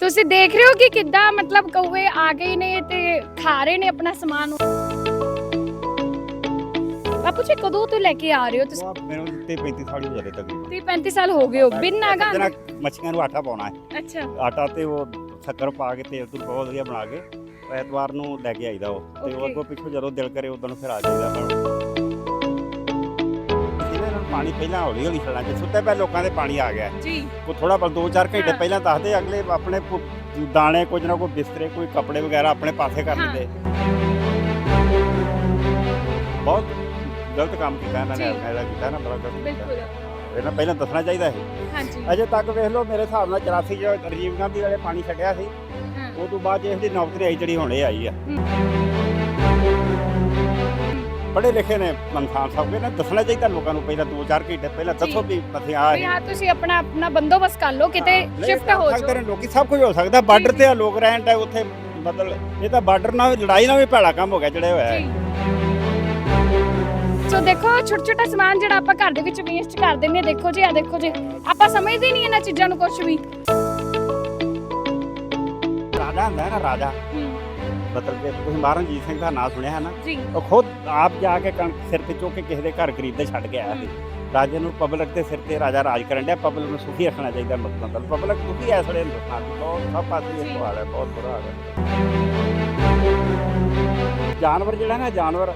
ਤੁਸੀਂ ਦੇਖ ਰਹੇ ਹੋ ਕਿ ਕਿੱਦਾਂ ਮਤਲਬ ਕਊਏ ਆ ਗਏ ਨੇ ਤੇ ਖਾ ਰਹੇ ਨੇ ਆਪਣਾ ਸਮਾਨ। ਬਾਪੂ ਜੀ ਕਦੋਂ ਤੋਂ ਲੈ ਕੇ ਆ ਰਹੇ ਹੋ ਤੁਸੀਂ? ਮੈਨੂੰ ਤੇ 35 ਸਾਲ ਹੋ ਜਾਦੇ ਤਕਰੀਬਨ। 30 35 ਸਾਲ ਹੋ ਗਏ ਹੋ। ਬਿਨ ਨਾਗਾ ਮੱਛੀਆਂ ਨੂੰ ਆਟਾ ਪਾਉਣਾ ਹੈ। ਅੱਛਾ। ਆਟਾ ਤੇ ਉਹ ਸ਼ੱਕਰ ਪਾ ਕੇ ਤੇਲ ਤੋਂ ਬਹੁਤ ਵਧੀਆ ਬਣਾ ਕੇ ਐਤਵਾਰ ਨੂੰ ਲੈ ਕੇ ਆਈਦਾ ਉਹ। ਤੇ ਉਹ. ਅੱਗੋਂ ਪਿੱਛੋਂ ਜਦੋਂ ਦਿਲ ਕਰੇ ਉਦੋਂ ਫਿਰ ਆ ਜਾਈਦਾ ਨੂੰ। ਪਾਣੀ ਪਹਿਲਾਂ ਹੌਲੀ ਹੌਲੀ ਛੱਡਣਾ ਜੇ ਸੁੱਤੇ ਪਏ ਲੋਕਾਂ ਦੇ ਪਾਣੀ ਆ ਗਿਆ। ਜੀ। ਉਹ ਥੋੜਾ ਬਲ 2-4 ਘੰਟੇ। ਪਹਿਲਾਂ ਦੱਸਦੇ ਅਗਲੇ ਆਪਣੇ ਦਾਣੇ ਕੁਝ ਨਾ ਕੋਈ ਬਿਸਤਰੇ ਕੋਈ ਕੱਪੜੇ ਵਗੈਰਾ ਆਪਣੇ ਪਾਸੇ ਕਰ ਹਾਂ। ਲੈਂਦੇ ਬਹੁਤ ਗਲਤ ਕੰਮ ਕੀਤਾ ਇਹਨਾਂ ਨੇ ਜੀ। ਜਿਹੜਾ ਕੀਤਾ ਨਾ ਬੜਾ ਗਲਤ ਕੀਤਾ। ਬਿਲਕੁਲ। ਇਹਨਾਂ ਪਹਿਲਾਂ ਦੱਸਣਾ ਚਾਹੀਦਾ ਸੀ। ਹਾਂਜੀ। ਅਜੇ ਤੱਕ ਵੇਖ ਲਓ ਮੇਰੇ ਹਿਸਾਬ ਨਾਲ 84 ਜੋ ਰਾਜੀਵ ਗਾਂਧੀ ਵਾਲੇ ਪਾਣੀ ਛੱਡਿਆ ਸੀ ਹਾਂ। ਉਹ ਤੋਂ ਬਾਅਦ ਇਸ ਦੀ ਨੌਕਰੀ ਆਈ ਜਿਹੜੀ ਹੁਣੇ ਆਈ ਆ। ਪੜ੍ਹੇ ਲਿਖੇ ਨੇ ਮਨਸਾਨ ਸਾਹਿਬ ਕਹਿੰਦੇ ਦੱਸਣਾ ਚਾਹੀਦਾ ਲੋਕਾਂ ਨੂੰ ਪਹਿਲਾਂ 2-4 ਘੰਟੇ ਪਹਿਲਾਂ। ਦੱਸੋ ਵੀ ਅਸੀਂ ਆ ਵੀ ਹਾਂ। ਤੁਸੀਂ ਆਪਣਾ ਆਪਣਾ ਬੰਦੋਬਸਤ ਕਰ ਲਓ ਕਿਤੇ ਸ਼ਿਫਟ ਹੋ ਸਕਦੇ ਜਾਓ। ਨੇ ਲੋਕੀ ਸਭ ਕੁਝ ਹੋ ਸਕਦਾ ਬਾਰਡਰ ਤੇ ਆ ਲੋਕ ਰਹਿਣ ਦਾ ਉੱਥੇ ਮਤਲਬ ਇਹ ਤਾਂ ਬਾਰਡਰ ਨਾਲ ਲੜਾਈ ਨਾਲ ਵੀ ਭੈੜਾ ਕੰਮ ਹੋ ਗਿਆ ਜਿਹੜੇ ਹੋਇਆ ਹੈ। ਸੋ ਦੇਖੋ ਛੋਟਾ ਛੋਟਾ ਸਮਾਨ ਜਿਹੜਾ ਆਪਾਂ ਘਰ ਦੇ ਵਿੱਚ ਵੇਸਟ ਕਰ ਦਿੰਨੇ ਦੇਖੋ ਜੀ ਆ ਦੇਖੋ ਜੀ। ਆਪਾਂ ਸਮਝਦੇ ਨਹੀਂ ਇਹਨਾਂ ਚੀਜ਼ਾਂ ਨੂੰ ਕੁਝ ਵੀ। ਰਾਜਾ ਹੁੰਦਾ ਹੈ ਨਾ ਰਾਜਾ। ਮਤਲਬ ਕਿ ਤੁਸੀਂ ਮਹਾਰਾਜਾ ਰਣਜੀਤ ਸਿੰਘ ਦਾ ਨਾਮ ਸੁਣਿਆ ਹੈ ਨਾ? ਜੀ। ਉਹ ਖੁਦ ਆਪ ਜਾ ਕੇ ਕਣਕ ਸਿਰ ਤੇ ਚੁੱਕ ਕੇ ਕਿਸੇ ਦੇ ਘਰ ਗਰੀਬ ਦੇ ਛੱਡ ਕੇ ਆਇਆ ਸੀ। ਰਾਜੇ ਨੂੰ ਪਬਲਿਕ ਦੇ ਸਿਰ ਤੇ ਰਾਜਾ ਰਾਜ ਕਰਨ ਡਿਆ ਪਬਲਿਕ ਨੂੰ ਸੁਖੀ ਰੱਖਣਾ ਚਾਹੀਦਾ ਮਤਲਬ ਪਬਲਿਕ ਦੁਖੀ ਐ ਸੜੇ ਹਿੰਦੁਸਤਾਨ ਦੀ। ਬਹੁਤ ਸਭ ਪਾਸੇ। ਇਹ ਹਾਲ ਹੈ ਬਹੁਤ ਬੁਰਾ ਹਾਲ ਹੈ। ਜਾਨਵਰ ਜਿਹੜਾ ਨਾ ਜਾਨਵਰ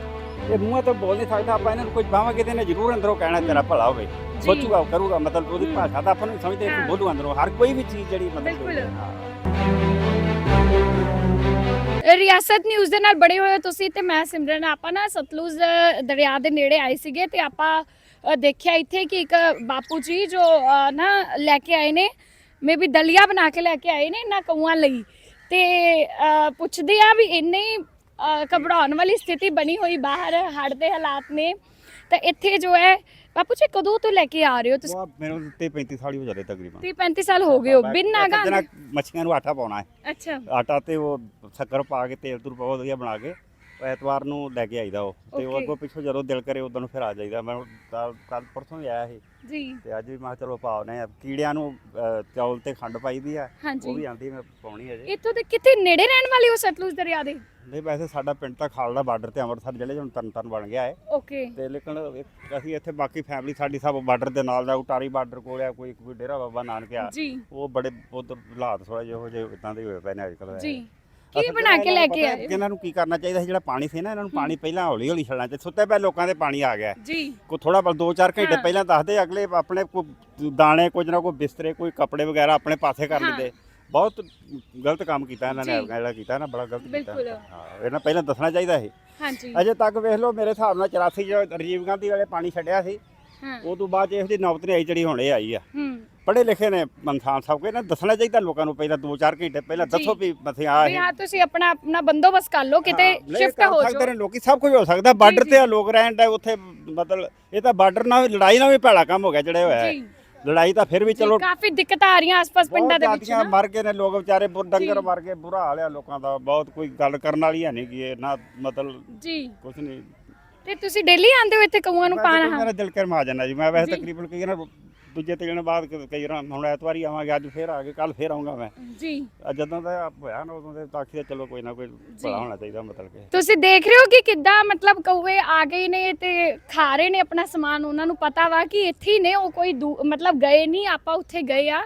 ਇਹ ਮੂੰਹਾਂ ਤੋਂ ਬੋਲ ਨਹੀਂ ਸਕਦਾ। ਆਪਾਂ ਇਹਨਾਂ ਨੂੰ ਕੁਝ ਬਾਹਾਂ ਕਿਤੇ ਨੇ ਜ਼ਰੂਰ ਅੰਦਰੋਂ ਕਹਿਣਾ ਤੇਰਾ ਭਲਾ ਹੋਵੇ। ਸੋਚੂਗਾ ਕਰੂਗਾ ਮਤਲਬ ਉਹਦੀ। ਭਾਸ਼ਾ ਤਾਂ ਆਪਾਂ ਨੂੰ ਸਮਝਦੇ ਬੋਲੂ ਅੰਦਰੋਂ। ਹਰ ਕੋਈ ਵੀ ਚੀਜ਼ ਜਿਹੜੀ ਮਤਲਬ ਬਿਲਕੁਲ। ਰਿਆਸਤ ਨਿਊਜ਼ ਦੇ ਨਾਲ ਬੜੇ ਹੋਏ ਹੋ ਤੁਸੀਂ ਤੇ ਮੈਂ ਸਿਮਰਨ, ਆਪਾਂ ਨਾ ਸਤਲੁਜ ਦਰਿਆ ਦੇ ਨੇੜੇ ਆਏ ਸੀਗੇ ਤੇ ਆਪਾਂ ਦੇਖਿਆ ਇੱਥੇ ਕਿ ਇੱਕ ਬਾਪੂ ਜੀ ਜੋ ਨਾ ਲੈ ਕੇ ਆਏ ਨੇ ਮੇਬੀ ਦਲੀਆ ਬਣਾ ਕੇ ਲੈ ਕੇ ਆਏ ਨੇ ਇਹਨਾਂ ਕਊਆਂ ਲਈ ਤੇ ਪੁੱਛਦੇ ਆ ਵੀ ਇੰਨੇ ਘਬਰਾਉਣ ਵਾਲੀ ਸਥਿਤੀ ਬਣੀ ਹੋਈ ਬਾਹਰ, ਹੜ੍ਹ ਦੇ ਹਾਲਾਤ ਨੇ ਤਾਂ ਇੱਥੇ ਜੋ ਹੈ ਬਾਪੂ ਜੀ ਕਦੋਂ ਤੋਂ ਲੈ ਕੇ ਆ ਰਹੇ ਹੋ ਤੁਸੀਂ? ਉਹ ਮੈਨੂੰ ਤੇ 35 ਸਾਲ ਹੀ ਹੋ ਜਾਦੇ ਤਕਰੀਬਨ। 30 35 ਸਾਲ ਹੋ ਗਏ ਹੋ ਬਿਨ ਨਾਗਾ ਮੱਛੀਆਂ ਨੂੰ ਆਟਾ ਪਾਉਣਾ ਹੈ। ਅੱਛਾ। ਆਟਾ ਤੇ ਉਹ ਸ਼ੱਕਰ ਪਾ ਕੇ ਤੇਲ ਤੋਂ ਬਹੁਤ ਵਧੀਆ ਬਣਾ ਕੇ ਐਤਵਾਰ ਨੂੰ ਲੈ ਕੇ ਆਈਦਾ ਉਹ। ਤੇ ਉਹ Okay. ਅੱਗੋਂ ਪਿੱਛੋਂ ਜਦੋਂ ਦਿਲ ਕਰੇ ਉਦੋਂ ਫਿਰ ਆ ਜਾਈਦਾ। ਮੈਂ ਕੱਲ ਪਰਸੋਂ ਹੀ ਆਇਆ ਸੀ। ਜੀ। ਤੇ ਅੱਜ ਵੀ ਮੈਂ ਕਿਹਾ ਚਲੋ ਪਾਉਨੇ ਆ ਕੀੜਿਆਂ ਨੂੰ ਅਹ, ਚੌਲ ਤੇ ਖੰਡ ਪਾਈਦੀ ਆ। ਉਹ ਹਾਂਜੀ ਵੀ ਆਂਦੀ ਮੈਂ ਪਾਉਣੀ ਹੈ ਜੀ। ਇੱਥੋਂ ਦੇ ਕਿਤੇ ਨੇੜੇ ਰਹਿਣ ਵਾਲੇ ਹੋ ਸਤਲੁਜ ਦਰਿਆ ਦੇ? ਨਹੀਂ ਵੈਸੇ ਸਾਡਾ ਪਿੰਡ ਤਾਂ ਖਾਲੜਾ ਬਾਰਡਰ ਤੇ ਅੰਮ੍ਰਿਤਸਰ ਜ਼ਿਲ੍ਹੇ 'ਚ ਹੁਣ ਤਰਨਤਾਰਨ ਬਣ ਗਿਆ ਹੈ। ਓਕੇ ਤੇ ਲੇਕਿਨ ਇੱਕ- ਅਸੀਂ ਇੱਥੇ ਬਾਕੀ ਫੈਮਿਲੀ ਸਾਡੀ ਸਭ ਬਾਰਡਰ ਦੇ ਨਾਲ ਦਾ ਉਟਾਰੀ ਬਾਰਡਰ ਕੋਲ ਆ ਕੋਈ ਕੋਈ ਡੇਰਾ ਬਾਬਾ ਨਾਨਕ ਆ। ਜੀ। ਉਹ ਬੜੇ ਉਧਰ ਹਾਲਾਤ ਥੋੜਾ ਜਿਹੇ ਹੋ ਜਿਹੇ ਇਦਾਂ ਦੇ ਹੋਏ ਪਏ ਨੇ ਅੱਜ ਕੱਲ੍ਹ ਜੀ। ਕੀ ਬਣਾ ਕੇ ਲੈ ਕੇ ਆਏ? ਇਹਨਾਂ ਨੂੰ ਕੀ ਕਰਨਾ ਚਾਹੀਦਾ ਸੀ ਜਿਹੜਾ ਪਾਣੀ ਸੀ ਨਾ ਇਹਨਾਂ ਨੂੰ ਪਾਣੀ ਪਹਿਲਾਂ ਹੌਲੀ ਹੌਲੀ ਛੱਡਣਾ ਚਾਹੀਦਾ ਸੁੱਤੇ ਪਏ ਲੋਕਾਂ ਦੇ ਪਾਣੀ ਆ ਗਿਆ। ਜੀ। ਕੋ ਥੋੜਾ ਬਲ 2-4 ਘੰਟੇ। ਪਹਿਲਾਂ ਦੱਸਦੇ ਅਗਲੇ ਆਪਣੇ ਕੋ ਦਾਣੇ ਕੁਝ ਨਾ ਕੋਈ ਬਿਸਤਰੇ ਕੋਈ ਕੱਪੜੇ ਵਗੈਰਾ ਆਪਣੇ ਪਾਸੇ ਕਰ। ਲੈਂਦੇ ਬਹੁਤ ਗਲਤ ਕੰਮ ਕੀਤਾ ਇਹਨਾਂ ਨੇ। ਜਿਹੜਾ ਕੀਤਾ ਨਾ ਬੜਾ ਗਲਤ ਕੀਤਾ। ਬਿਲਕੁਲ। ਹਾਂ ਇਹਨਾਂ ਪਹਿਲਾਂ ਦੱਸਣਾ ਚਾਹੀਦਾ ਸੀ। ਹਾਂਜੀ। ਅਜੇ ਤੱਕ ਵੇਖ ਲਓ ਮੇਰੇ ਹਿਸਾਬ ਨਾਲ 84 ਜੋ ਰਾਜੀਵ ਗਾਂਧੀ ਵਾਲੇ ਪਾਣੀ ਛੱਡਿਆ ਸੀ ਉਹ ਤੋਂ ਬਾਅਦ ਇਸ ਦੀ ਨੌਬਤ ਨਹੀਂ ਆਈ ਜਿਹੜੀ ਹੁਣੇ ਆਈ ਆ। ਹੂੰ। ਪੜ੍ਹੇ ਲਿਖੇ ਨੇ ਮਨਸਾਨ ਸਾਹਿਬ ਕਹਿੰਦੇ ਦੱਸਣਾ ਚਾਹੀਦਾ ਲੋਕਾਂ ਨੂੰ ਪਹਿਲਾਂ 2-4 ਘੰਟੇ ਪਹਿਲਾਂ। ਦੱਸੋ ਵੀ ਅਸੀਂ ਆ ਵੀ ਹਾਂ ਤੁਸੀਂ ਆਪਣਾ ਆਪਣਾ ਬੰਦੋਬਸਤ ਕਰ ਲਓ ਕਿਤੇ ਹਾਂ, ਸ਼ਿਫਟ ਹੋ ਸਕਦੇ ਨੇ ਲੋਕੀ ਸਭ ਕੁਝ ਹੋ ਸਕਦਾ ਬਾਰਡਰ। ਤੇ ਆ ਲੋਕ ਰਹਿਣ ਦਾ ਉੱਥੇ ਮਤਲਬ ਇਹ ਤਾਂ ਬਾਰਡਰ ਨਾਲ ਲੜਾਈ ਨਾਲ ਵੀ ਭੈੜਾ ਕੰਮ ਹੋ ਗਿਆ ਜਿਹੜੇ ਹੋਇਆ ਹੈ। ਜੀ ਲੜਾਈ ਤਾਂ ਫਿਰ ਵੀ ਚਲੋ ਕਾਫੀ ਦਿੱਕਤਾਂ ਆ ਰਹੀਆਂ ਆਸ-ਪਾਸ ਪਿੰਡਾਂ ਦੇ ਵਿੱਚ ਨਾ ਮਰ ਗਏ ਨੇ ਲੋਕ ਵਿਚਾਰੇ ਬੁਰ ਡੰਗਰ। ਮਰ ਗਏ ਬੁਰਾ ਹਾਲ ਆ ਲੋਕਾਂ ਦਾ ਬਹੁਤ ਕੋਈ ਗੱਲ ਕਰਨ ਵਾਲੀ ਹੈ ਨਹੀਂ ਕਿ ਇਹ ਨਾ ਮਤਲਬ ਜੀ ਕੁਝ ਨਹੀਂ ਤੇ ਤੁਸੀਂ ਡੇਲੀ ਆਉਂਦੇ ਹੋ ਇੱਥੇ ਕਊਆਂ ਨੂੰ ਪਾਣਾ ਮੇਰਾ ਦਿਲ ਕਰ ਮਾ ਜਾਂਦਾ ਜੀ ਮੈਂ ਵੈਸੇ। ਤਕਰੀਬਨ ਕਈ ਨਾ ਦੂਜੇ ਤਿੰਨ ਬਾਅਦ ਕ- ਕਈ ਵਾਰ ਹੁਣ ਐਤਵਾਰੀ ਆਵਾਂਗੇ ਅੱਜ ਫੇਰ ਆ ਕੇ ਕੱਲ ਫੇਰ ਆਉਂਗਾ ਮੈਂ। ਜੀ। ਅੱਜ ਜਦੋਂ ਦਾ ਹੋਇਆ ਨਾ ਉਦੋਂ ਦੇ ਤਾਖੀ ਦਾ ਚਲੋ ਕੋਈ ਨਾ ਕੋਈ ਭਲਾ ਹੋਣਾ ਚਾਹੀਦਾ ਮਤਲਬ ਕਿ। ਤੁਸੀਂ ਦੇਖ ਰਹੇ ਹੋ ਕਿ ਕਿੱਦਾਂ ਮਤਲਬ ਕਊਏ ਆ ਗਏ ਨੇ ਤੇ ਖਾ ਰਹੇ ਨੇ ਆਪਣਾ ਸਮਾਨ ਉਹਨਾਂ ਨੂੰ ਪਤਾ ਵਾ ਕਿ ਇੱਥੇ ਹੀ ਨੇ ਉਹ ਕੋਈ ਦੂ- ਮਤਲਬ ਗਏ ਨਹੀਂ ਆਪਾਂ ਉੱਥੇ ਗਏ ਆ।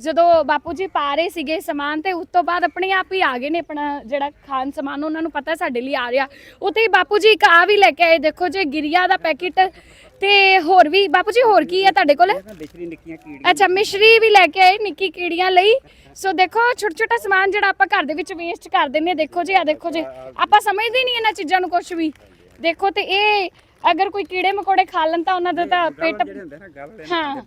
ਜਦੋਂ ਬਾਪੂ ਜੀ ਪਾ ਰਹੇ ਸੀਗੇ ਸਮਾਨ ਤੇ ਉਸ ਤੋਂ ਬਾਅਦ ਆਪਣੇ ਆਪ ਹੀ ਆ ਗਏ ਨੇ ਆਪਣਾ ਜਿਹੜਾ ਖਾਣ ਸਮਾਨ ਉਹਨਾਂ ਨੂੰ ਪਤਾ ਸਾਡੇ ਲਈ ਆ ਰਿਹਾ। ਉੱਥੇ ਹੀ ਬਾਪੂ ਜੀ ਇੱਕ ਆ ਵੀ ਲੈ ਕੇ ਆਏ ਦੇਖੋ ਜੇ ਗਿਰੀਆ ਦਾ ਪੈਕੇਟ ਤੇ ਹੋਰ ਵੀ ਬਾਪੂ ਜੀ ਹੋਰ ਕੀ ਹੈ ਤੁਹਾਡੇ ਕੋਲ? ਨਿੱਕੀਆਂ ਕੀੜੀਆਂ। ਅੱਛਾ ਮਿਸ਼ਰੀ ਵੀ ਲੈ ਕੇ ਆਏ ਨਿੱਕੀ ਕੀੜੀਆਂ ਲਈ। ਸੋ ਦੇਖੋ ਛੋਟਾ ਛੋਟਾ ਸਮਾਨ ਜਿਹੜਾ ਆਪਾਂ ਘਰ ਦੇ ਵਿੱਚ ਵੇਸਟ ਕਰ ਦਿੰਨੇ ਦੇਖੋ ਜੀ ਆ ਦੇਖੋ ਜੀ। ਆਪਾਂ ਸਮਝਦੇ ਨਹੀਂ ਇਹਨਾਂ ਚੀਜ਼ਾਂ ਨੂੰ ਕੁਝ ਵੀ। ਦੇਖੋ ਤੇ ਇਹ ਅਗਰ ਕੋਈ ਕੀੜੇ ਮકોੜੇ ਖਾ ਲੈਣ ਤਾਂ ਉਹਨਾਂ ਦਾ ਤਾਂ ਪੇਟ ਹਾਂ।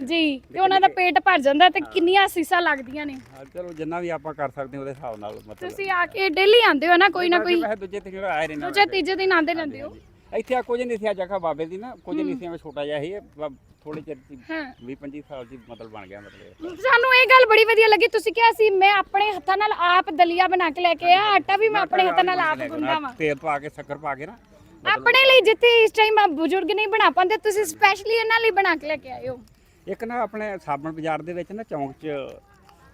ਜੀ ਤੇ ਉਹਨਾਂ ਦਾ ਪੇਟ ਭਰ ਜਾਂਦਾ ਤੇ ਕਿੰਨੀਆਂ ਸੀਸਾਂ ਲੱਗਦੀਆਂ ਨੇ। ਚਲੋ ਜਿੰਨਾ ਵੀ ਆਪਾਂ ਕਰ ਸਕਦੇ ਉਹਦੇ ਹਿਸਾਬ ਨਾਲ ਮਤਲਬ ਤੁਸੀਂ ਆ ਕੇ ਡੇਲੀ ਆਉਂਦੇ ਹੋ ਨਾ ਕੋਈ ਨਾ ਕੋਈ ਦੂਜੇ ਤੀਜੇ ਦਿਨ ਆਉਂਦੇ ਰਹਿੰਦੇ ਹੋ। ਇੱਥੇ ਆ ਕੁਝ ਨਹੀਂ ਸੀ ਆ ਜਗ੍ਹਾ ਬਾਬੇ ਦੀ ਨਾ ਕੁਝ ਨਹੀਂ ਸੀ ਐਵੇਂ ਛੋਟਾ ਜਿਹਾ ਸੀ ਥੋੜੇ ਚਿਰ ਚ ਹਾਂ। 20 25 ਸਾਲ ਦੀ ਮਤਲਬ ਬਣ ਗਿਆ ਮਤਲਬ ਸਾਨੂੰ ਇਹ ਗੱਲ ਬੜੀ ਵਧੀਆ ਲੱਗੀ ਤੁਸੀਂ ਕਿਹਾ ਸੀ ਮੈਂ ਆਪਣੇ ਹੱਥਾਂ ਨਾਲ ਆਪ ਦਲੀਆ ਬਣਾ ਕੇ ਲੈ ਕੇ ਆ ਆਟਾ ਵੀ ਮੈਂ ਆਪਣੇ ਹੱਥਾਂ ਨਾਲ ਆਪ ਗੁੰਦਾ ਵਾਂ। ਤੇਲ ਪਾ ਕੇ ਸ਼ੱਕਰ ਪਾ ਕੇ ਨਾ ਆਪਣੇ ਲਈ ਜਿੱਥੇ ਇਸ ਟਾਈਮ ਆ ਬਜ਼ੁਰਗ ਨਹੀਂ ਬਣਾ ਪਾਉਂਦੇ ਤੁਸੀਂ ਸਪੈਸ਼ਲੀ ਇਹਨਾਂ ਲਈ ਬਣਾ ਕੇ ਲੈ ਕੇ ਆਏ ਹੋ। ਇੱਕ ਨਾ ਆਪਣੇ ਸਾਬਣ ਬਾਜ਼ਾਰ ਦੇ ਵਿੱਚ ਨਾ ਚੌਂਕ 'ਚ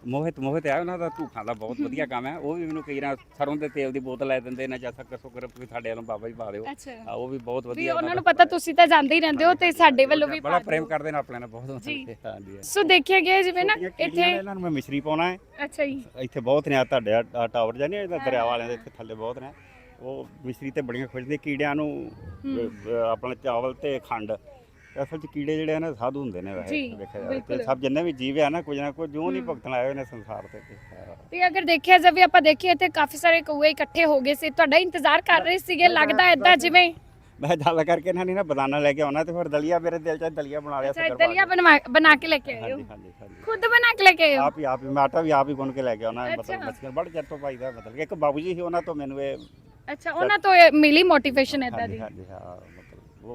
ਮੋਹਿਤ ਮੋਹਿਤ ਹੈ ਉਹਨਾਂ ਦਾ ਧੂਫਾਂ ਦਾ ਬਹੁਤ ਵਧੀਆ ਕੰਮ ਹੈ। ਉਹ ਵੀ ਮੈਨੂੰ ਕਈ ਵਾਰ ਸਰੋਂ ਦੇ ਤੇਲ ਦੀ ਬੋਤਲ ਲੈ ਦਿੰਦੇ ਨੇ ਜਾਂ ਸ਼ੱਕਰ ਸ਼ੁਕਰ ਵੀ ਸਾਡੇ ਵੱਲੋਂ ਬਾਬਾ ਜੀ ਪਾ ਦਿਓ। ਅੱਛਾ। ਹਾਂ, ਉਹ ਵੀ ਬਹੁਤ ਵੀ ਵਧੀਆ ਉਹਨਾਂ ਨੂੰ ਪਤਾ ਤੁਸੀਂ ਤਾਂ ਜਾਂਦੇ ਹੀ ਰਹਿੰਦੇ ਹੋ ਤੇ ਸਾਡੇ ਵੱਲੋਂ ਵੀ ਬੜਾ ਪਾ ਪ੍ਰੇਮ ਦਿਓ। ਕਰਦੇ ਨੇ ਆਪਣੇ ਨਾਲ ਬਹੁਤ ਜੀ। ਹਾਂਜੀ ਸੋ ਦੇਖਿਆ ਗਿਆ ਜਿਵੇਂ ਨਾ ਛੋਟੀਆਂ ਕੀੜੀਆਂ ਇੱਥੇ ਇਹਨਾਂ ਨੂੰ ਮੈਂ ਮਿਸ਼ਰੀ ਪਾਉਣਾ ਹੈ। ਅੱਛਾ ਜੀ। ਇੱਥੇ ਬਹੁਤ ਨੇ ਆ ਤੁਹਾਡੇ ਆ- ਆ ਟਾਵਰ ਜਾਂ ਨਹੀਂ ਇਹਦਾ ਦਰਿਆ ਵਾਲਿਆਂ ਦੇ ਇੱਥੇ ਥੱਲੇ ਬਹੁਤ ਨੇ। ਉਹ ਮਿਸ਼ਰੀ ਤੇ ਬੜੀਆਂ ਖੁਸ਼ਦੇ ਕੀੜਿਆਂ ਨੂੰ ਆਪਣਾ ਚਾਵਲ ਤੇ ਖੰਡ ਅਸਲ ਚ ਕੀੜੇ ਜਿਹੜੇ ਆ ਨਾ ਸਾਧੂ ਹੁੰਦੇ ਨੇ ਵੈਸੇ ਜੀ, ਦੇਖਿਆ ਜਾਵੇ। ਬਿਲਕੁਲ। ਤੇ ਸਭ ਜਿੰਨੇ ਵੀ ਜੀਵ ਆ ਨਾ ਕੁਝ ਨਾ ਕੁਝ ਜੋ ਨਹੀਂ ਭੁਗਤਣ ਆਏ ਹੋਏ ਨੇ ਸੰਸਾਰ ਤੇ। ਤੇ ਅਗਰ ਦੇਖਿਆ ਜਾਵੇ ਆਪਾਂ ਦੇਖੀਏ ਤੇ ਕਾਫੀ ਸਾਰੇ ਕਊਏ ਇਕੱਠੇ ਹੋ ਗਏ ਸੀ। ਤੁਹਾਡਾ ਇੰਤਜ਼ਾਰ ਕਰ ਰਹੇ ਸੀਗੇ ਲੱਗਦਾ ਏਦਾਂ ਜਿਵੇਂ? ਮੈਂ ਗੱਲ ਕਰਕੇ ਇਹਨਾਂ ਨੇ ਨਾ ਬਨਾਨਾ ਲੈ ਕੇ ਆਉਣਾ ਤੇ ਫਿਰ ਦਲੀਆ ਮੇਰੇ ਦਿਲ ਚ ਦਲੀਆ ਬਣਾ ਲਿਆ ਅੱਛਾ ਸ਼ੱਕਰ ਪਾ ਦਲੀਆ ਕੇ। ਬਣਵਾ ਬਣਾ ਕੇ ਲੈ ਕੇ ਆਏ ਹੋ? ਹਾਂਜੀ ਹਾਂਜੀ ਹਾਂਜੀ। ਖੁਦ ਬਣਾ ਕੇ ਲੈ ਕੇ ਆਏ ਹੋ? ਆਪ ਹੀ ਆਪ ਹੀ ਮੈਂ ਆਟਾ ਵੀ ਆਪ ਹੀ ਗੁੰਨ ਕੇ ਲੈ ਕੇ ਆਉਣਾ ਅੱਛਾ। ਮਤਲਬ ਮੱਛੀਆਂ ਬੜ ਚਿਰ ਤੋਂ ਪਾਈਦਾ ਮਤਲਬ ਕਿ ਇੱਕ ਬਾਬੂ ਜੀ ਸੀ ਉਹਨਾਂ ਤੋਂ ਮੈਨੂੰ ਇਹ ਅੱਛਾ ਉਹਨਾਂ ਤੋਂ ਇਹ ਮਿਲੀ ਮੋਟੀਵੇਸ਼ਨ ਹਾਂਜੀ ਦੀ? ਹਾਂਜੀ ਹਾਂ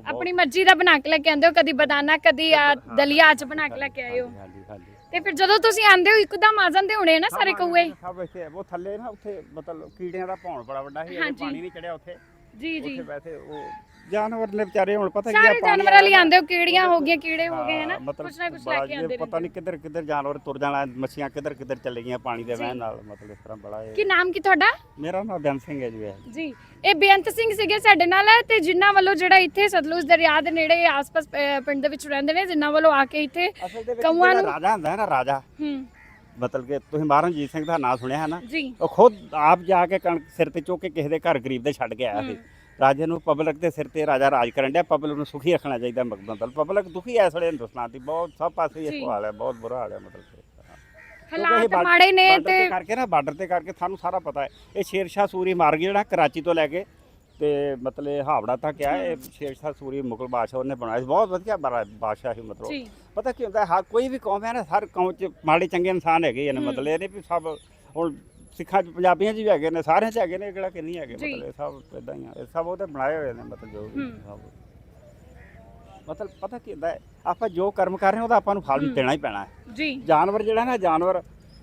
ਆਪਣੀ ਮਰਜ਼ੀ ਦਾ ਬਣਾ ਕੇ ਲੈ ਕੇ ਆਉਂਦੇ ਹੋ ਕਦੀ ਬਦਾਨਾ ਕਦੀ ਆ ਦਲੀਆ ਅੱਜ ਬਣਾ ਕੇ ਲੈ ਕੇ ਆਏ ਹੋ। ਹਾਂਜੀ ਹਾਂਜੀ ਹਾਂਜੀ। ਤੇ ਫਿਰ ਜਦੋਂ ਤੁਸੀਂ ਆਂਦੇ ਹੋ ਇੱਕਦਮ ਆ ਜਾਂਦੇ ਹੋਣੇ ਨਾ ਸਾਰੇ ਕਊਏ ਸਭ ਇੱਥੇ ਉਹ ਥੱਲੇ ਨਾ ਉੱਥੇ ਮਤਲਬ ਕੀੜਿਆਂ ਦਾ ਭੌਣ ਬੜਾ ਵੱਡਾ ਸੀ। ਪਾਣੀ ਨਹੀਂ ਚੜਿਆ ਉੱਥੇ। ਜੀ ਜੀ। ਉੱਥੇ ਵੈਸੇ ਉਹ ਜਾਨਵਰ ਨੇ ਵਿਚਾਰੇ ਹੁਣ ਪਤਾ ਕੀ ਸਾਰੇ ਆ ਪਾਣੀ ਜਾਨਵਰਾਂ ਲਈ ਆਂਦੇ ਹੋ ਕੀੜੀਆਂ ਹੋ ਗਈਆਂ ਕੀੜੇ ਹੋ ਗਏ ਹੈ ਨਾ ਹਾਂ, ਮਤਲਬ ਕੁਛ ਨਾ ਕੁਛ ਲੈ ਕੇ ਆਂਦੇ ਪਤਾ ਨਹੀਂ ਕਿੱਧਰ ਕਿੱਧਰ ਜਾਨਵਰ ਤੁਰ ਜਾਣਾ ਮੱਛੀਆਂ ਕਿੱਧਰ ਕਿੱਧਰ ਚੱਲ ਗਈਆਂ ਪਾਣੀ ਦੇ ਵਹਿਣ ਨਾਲ ਮਤਲਬ ਇਸ ਤਰ੍ਹਾਂ ਬੜਾ ਕੀ ਨਾਮ ਕੀ ਤੁਹਾਡਾ? ਮੇਰਾ ਨਾਮ ਬੈਨ ਸਿੰਘ ਹੈ ਜੀ। ਜੀ ਇਹ ਬੇਅੰਤ ਸਿੰਘ ਸੀਗੇ ਸਾਡੇ ਨਾਲ ਤੇ ਜਿਨ੍ਹਾਂ ਵੱਲੋਂ ਜਿਹੜਾ ਇੱਥੇ ਸਤਲੁਜ ਦਰਿਆ ਦੇ ਨੇੜੇ ਆਸ-ਪਾਸ ਪਿੰਡ ਦੇ ਵਿੱਚ ਰਹਿੰਦੇ ਨੇ ਜਿਨ੍ਹਾਂ ਵੱਲੋਂ ਆ ਕੇ ਇੱਥੇ ਜਿਹੜਾ ਨੂੰ- ਰਾਜਾ ਹੁੰਦਾ ਹੈ ਨਾ ਰਾਜਾ। ਹੂੰ। ਮਤਲਬ ਕਿ ਤੁਸੀਂ ਮਹਾਰਾਜਾ ਰਣਜੀਤ ਸਿੰਘ ਦਾ ਨਾਮ ਸੁਣਿਆ ਹੈ ਨਾ? ਉਹ ਖੁਦ ਆਪ ਜਾ ਕੇ ਕਣਕ ਸਿਰ ਤੇ ਚੁੱਕ ਕੇ ਕਿਸੇ ਦੇ ਘਰ ਗਰੀਬ ਦੇ ਛੱਡ ਕੇ ਆਇਆ ਸੀ। ਰਾਜੇ ਨੂੰ ਪਬਲਿਕ ਦੇ ਸਿਰ ਤੇ ਰਾਜਾ ਰਾਜ ਕਰਨ ਡਿਆ। ਪਬਲਿਕ ਨੂੰ ਸੁਖੀ ਰੱਖਣਾ ਚਾਹੀਦਾ ਮਤਲਬ ਪਬਲਿਕ ਦੁਖੀ ਐ ਸੜੇ ਹਿੰਦੁਸਤਾਨ ਦੀ। ਬਹੁਤ ਸਭ ਪਾਸੇ। ਇਹ ਹਾਲ ਹੈ ਬਹੁਤ ਬੁਰਾ ਹਾਲ ਹੈ ਮਤਲਬ ਕਿ। ਹਾਲਾਤ ਬਾਰਡਰ- ਮਾੜੇ ਨੇ ਬਾਰਡਰ ਤੇ ਕਰਕੇ ਨਾ ਬਾਰਡਰ ਤੇ ਕਰਕੇ ਸਾਨੂੰ ਸਾਰਾ ਪਤਾ ਹੈ ਇਹ ਸ਼ੇਰਸ਼ਾਹ ਸੂਰੀ ਮਾਰਗ ਜਿਹੜਾ ਕਰਾਚੀ ਤੋਂ ਲੈ ਕੇ। ਤੇ ਮਤਲਬ ਇਹ ਹਾਵੜਾ ਤੱਕ ਆ ਇਹ ਸ਼ੇਰਸ਼ਾਹ ਸੂਰੀ ਮੁਗਲ ਬਾਦਸ਼ਾਹ ਉਹਨੇ ਬਣਾਇਆ ਸੀ। ਬਹੁਤ ਵਧੀਆ ਬੜਾ ਬਾਦਸ਼ਾਹ ਸੀ ਮਤਲਬ। ਜੀ। ਪਤਾ ਕੀ ਹੁੰਦਾ ਹੈ ਕੋਈ ਵੀ ਕੌਮ ਹੈ ਨਾ ਹਰ ਕੌਮ 'ਚ ਮਾੜੇ ਚੰਗੇ ਇਨਸਾਨ ਹੈਗੇ ਨੇ। ਹੂੰ। ਮਤਲਬ ਇਹ ਨਹੀਂ ਵੀ ਸਭ ਹੁਣ ਸਿੱਖਾਂ 'ਚ ਪੰਜਾਬੀਆਂ 'ਚ ਵੀ ਹੈਗੇ ਨੇ ਸਾਰਿਆਂ 'ਚ ਹੈਗੇ ਨੇ ਕਿਹੜਾ ਕਿ ਨਹੀਂ ਹੈਗੇ ਜੀ। ਮਤਲਬ ਇਹ ਸਭ ਇਦਾਂ ਹੀ ਆ ਇਹ ਸਭ ਉਹਦੇ ਬਣਾਏ ਹੋਏ ਨੇ ਮਤਲਬ ਜੋ ਵੀ ਹੂੰ। ਸਭ ਮਤਲਬ ਪਤਾ ਕੀ ਹੁੰਦਾ ਹੈ ਆਪਾਂ ਜੋ ਕਰਮ ਕਰ ਰਹੇ ਹਾਂ ਉਹਦਾ ਆਪਾਂ ਨੂੰ ਫਲ। ਦੇਣਾ ਹੀ ਪੈਣਾ ਹੈ ਜੀ ਜਾਨਵਰ ਜਿਹੜਾ ਨਾ ਜਾਨਵਰ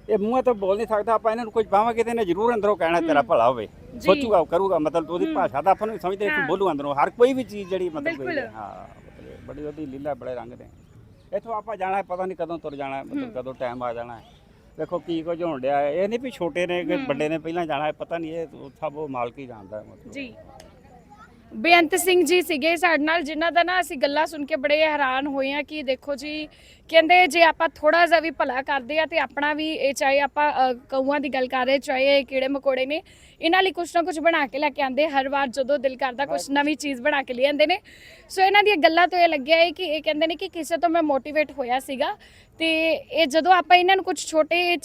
ਇਹ ਮੂੰਹਾਂ ਤੋਂ ਬੋਲ ਨਹੀਂ ਸਕਦਾ ਆਪਾਂ ਇਹਨਾਂ ਨੂੰ ਕੁਝ ਪਾਵਾਂਗੇ ਤੇ ਇਹਨੇ ਜ਼ਰੂਰ ਅੰਦਰੋਂ ਕਹਿਣਾ ਤੇਰਾ। ਭਲਾ ਹੋਵੇ ਜੀ। ਸੋਚੂਗਾ ਕਰੂਗਾ ਮਤਲਬ ਉਹਦੀ। ਭਾਸ਼ਾ ਤਾਂ ਆਪਾਂ ਨੂੰ ਸਮਝਦੇ ਹਾਂ। ਕਿ ਬੋਲੂ ਅੰਦਰੋਂ ਹਰ ਕੋਈ ਵੀ ਚੀਜ਼ ਜਿਹੜੀ ਮਤਲਬ ਕੋਈ ਬਿਲਕੁਲ। ਹਾਂ ਮਤਲਬ ਬੜੀ ਉਹਦੀ ਲੀਲਾ ਬੜੇ ਰੰਗ ਨੇ ਇੱਥੋਂ ਆਪਾਂ ਜਾਣਾ ਹੈ ਪਤਾ ਨਹੀਂ ਕਦੋਂ ਤੁਰ ਜਾਣਾ ਹੈ ਮਤਲਬ। ਕਦੋਂ ਟਾਈਮ ਆ ਜਾਣਾ ਹੈ ਦੇਖੋ ਕੀ ਕੁਝ ਹੋਣ ਡਿਆ ਹੈ। ਇਹ ਨਹੀਂ ਵੀ ਛੋਟੇ ਨੇ ਕਿ। ਵੱਡੇ ਨੇ ਪਹਿਲਾਂ ਜਾਣਾ ਹੈ ਪਤਾ ਨਹੀਂ ਇਹ ਸਭ ਉਹ ਮਾਲਕ ਹੀ ਜਾਣਦਾ ਹੈ ਮਤਲਬ। ਜੀ। ਬੇਅੰਤ ਸਿੰਘ ਜੀ ਸੀਗੇ ਸਾਡੇ ਨਾਲ ਜਿਨ੍ਹਾਂ ਦਾ ਨਾ ਅਸੀਂ ਗੱਲਾਂ ਸੁਣ ਕੇ ਬੜੇ ਹੈਰਾਨ ਹੋਏ ਆ ਕਿ ਦੇਖੋ ਜੀ ਕਹਿੰਦੇ ਜੇ ਆਪਾਂ ਥੋੜਾ ਜਿਹਾ ਵੀ ਭਲਾ ਕਰਦੇ ਆ ਤੇ ਆਪਣਾ ਵੀ ਇਹ ਚਾਹੇ ਆਪਾਂ ਕਊਆਂ ਦੀ ਗੱਲ ਕਰ ਰਹੇ ਚਾਹੇ ਇਹ ਕੀੜੇ ਮਕੌੜੇ ਨੇ ਇਹਨਾਂ ਲਈ ਕੁਛ ਨਾ ਕੁਛ ਬਣਾ ਕੇ ਲੈ ਕੇ ਆਂਦੇ ਹਰ ਵਾਰ ਜਦੋਂ ਦਿਲ ਕਰਦਾ ਕੁਛ ਨਵੀਂ ਚੀਜ਼ ਬਣਾ ਕੇ ਲੈ ਆਂਦੇ ਨੇ। ਸੋ ਇਹਨਾਂ ਦੀਆਂ ਗੱਲਾਂ ਤੋਂ ਇਹ ਲੱਗਿਆ ਹੈ ਕਿ ਇਹ ਕਹਿੰਦੇ ਨੇ ਕਿ ਕਿਸੇ ਤੋਂ ਮੈਂ ਮੋਟੀਵੇਟ ਹੋਇਆ ਸੀਗਾ ਤੇ ਇਹ ਜਦੋਂ ਆਪਾਂ ਇਹਨਾਂ ਨੂੰ ਕੁਝ ਛੋਟੇ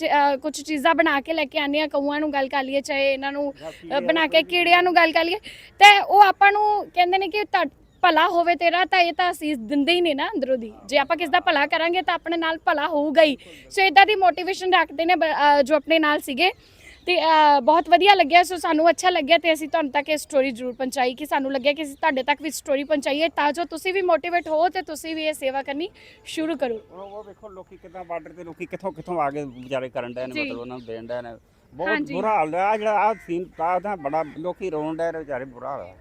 ਕੁਝ ਚੀਜ਼ਾਂ ਬਣਾ ਕੇ ਲੈ ਕੇ ਆਉਂਦੇ ਆ ਕਊਆਂ ਨੂੰ ਗੱਲ ਕਰ ਲਈਏ ਚਾਹੇ ਇਹਨਾਂ ਨੂੰ ਬਣਾ ਕੇ ਕੀੜਿਆਂ ਨੂੰ ਗੱਲ ਕਰ ਲਈਏ ਤੇ ਉਹ ਆਪਾਂ ਨੂੰ ਕਹਿੰਦੇ ਨੇ ਕਿ ਭਲਾ ਹੋਵੇ ਤੇਰਾ ਤਾਂ ਇਹ ਤਾਂ ਅਸੀਸ ਦਿੰਦੇ ਹੀ ਨੇ ਨਾ ਅੰਦਰੋਂ ਦੀ। ਜੇ ਆਪਾਂ ਕਿਸ ਦਾ ਭਲਾ ਕਰਾਂਗੇ ਤਾਂ ਆਪਣੇ ਨਾਲ ਭਲਾ ਹੋਊਗਾ ਹੀ। ਸੋ ਇਦਾਂ ਦੀ ਮੋਟੀਵੇਸ਼ਨ ਰੱਖਦੇ ਨੇ ਜੋ ਆਪਣੇ ਨਾਲ ਸੀਗੇ। ਤੇ ਬਹੁਤ ਵਧੀਆ ਲੱਗਿਆ। ਸੋ ਸਾਨੂੰ ਅੱਛਾ ਲੱਗਿਆ ਤੇ ਅਸੀਂ ਤੁਹਾਨੂੰ ਤੱਕ ਇਹ ਸਟੋਰੀ ਜ਼ਰੂਰ ਪਹੁੰਚਾਈ ਕਿ ਸਾਨੂੰ ਲੱਗਿਆ ਕਿ ਅਸੀਂ ਤੁਹਾਡੇ ਤੱਕ ਵੀ ਸਟੋਰੀ ਪਹੁੰਚਾਈਏ ਤਾਂ ਜੋ ਤੁਸੀਂ ਵੀ ਮੋਟੀਵੇਟ ਹੋ ਤੇ ਤੁਸੀਂ ਵੀ ਇਹ ਸੇਵਾ ਕਰਨੀ ਸ਼ੁਰੂ ਕਰੋ। ਉਹ ਵੇਖੋ ਲੋਕੀ ਕਿੱਦਾਂ ਬਾਰਡਰ ਤੇ ਲੋਕੀ ਕਿੱਥੋਂ ਕਿੱਥੋਂ ਆ ਕੇ ਵਿਚਾਰੇ ਕਰਨ ਡਏ ਨੇ। ਮਤਲਬ ਉਹਨਾਂ ਨੂੰ ਦੇਣ ਡਏ ਨੇ। ਬਹੁਤ। ਬੁਰਾ ਹਾਲ ਹੈ ਜਿਹੜਾ ਆ ਸੀਨ ਦਾ ਬੜਾ ਲੋਕੀ ਰੋਣ ਨੇ ਵਿਚਾਰੇ ਬੁਰਾ ਹਾਲ ਹੈ